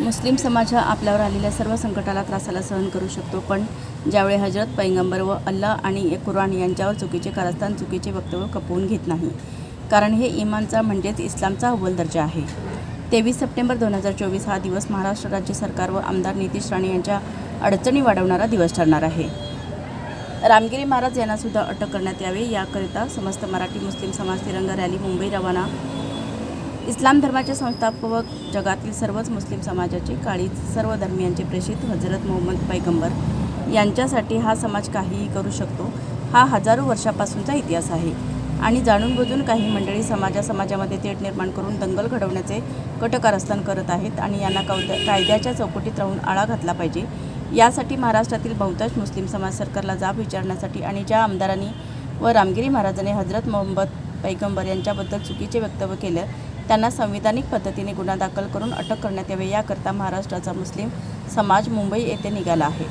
मुस्लिम समाज हा आपल्यावर आलेल्या सर्व संकटाला त्रासाला सहन करू शकतो पण ज्यावेळी हजरत पैगंबर व अल्लाह आणि कुराण यांच्यावर चुकीचे कारस्थान चुकीचे वक्तव्य खपवून घेत नाही. कारण हे इमानचा म्हणजेच इस्लामचा अव्वल दर्जा आहे. तेवीस सप्टेंबर दोन हजार चोवीस हा दिवस महाराष्ट्र राज्य सरकार व आमदार नितीश राणे यांच्या अडचणी वाढवणारा दिवस ठरणार आहे. रामगिरी महाराज यांनासुद्धा अटक करण्यात यावी याकरिता समस्त मराठी मुस्लिम समाज तिरंगा रॅली मुंबई रवाना इस्लाम धर्माचे संस्थापक जगातील सर्वच मुस्लिम समाजाचे काळीज सर्व धर्मियांचे प्रेषित हजरत मोहम्मद पैगंबर यांच्यासाठी हा समाज काहीही करू शकतो हा हजारो वर्षापासूनचा इतिहास आहे. आणि जाणून बुजून काही मंडळी समाजा समाजामध्ये थेट निर्माण करून दंगल घडवण्याचे कटकारस्थान करत आहेत आणि यांना कौद कायद्याच्या चौकटीत राहून आळा घातला पाहिजे. यासाठी महाराष्ट्रातील बहुतांश मुस्लिम समाज सरकारला जाब विचारण्यासाठी आणि ज्या आमदारांनी व रामगिरी महाराजांनी हजरत मोहम्मद पैगंबर यांच्याबद्दल चुकीचे वक्तव्य केलं त्यांना संविधानिक पद्धतीने गुन्हा दाखल करून अटक करण्यात यावी. याकरता महाराष्ट्राचा मुस्लिम समाज मुंबई येथे निघाला आहे.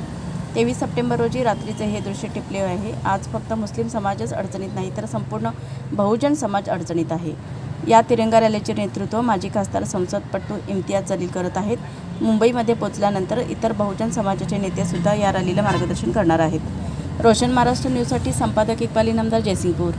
तेवीस सप्टेंबर रोजी रात्रीचे हे दृश्य टिपले आहे. आज फक्त मुस्लिम समाजच अडचणीत नाही तर संपूर्ण बहुजन समाज अडचणीत आहे. या तिरंगा रॅलीचे नेतृत्व माजी खासदार संसदपटू इम्तियाज जलील करत आहेत. मुंबईमध्ये पोचल्यानंतर इतर बहुजन समाजाचे नेतेसुद्धा या रॅलीला मार्गदर्शन करणार आहेत. रोशन महाराष्ट्र न्यूजसाठी संपादक इक्बाली नामदार जयसिंगपूर.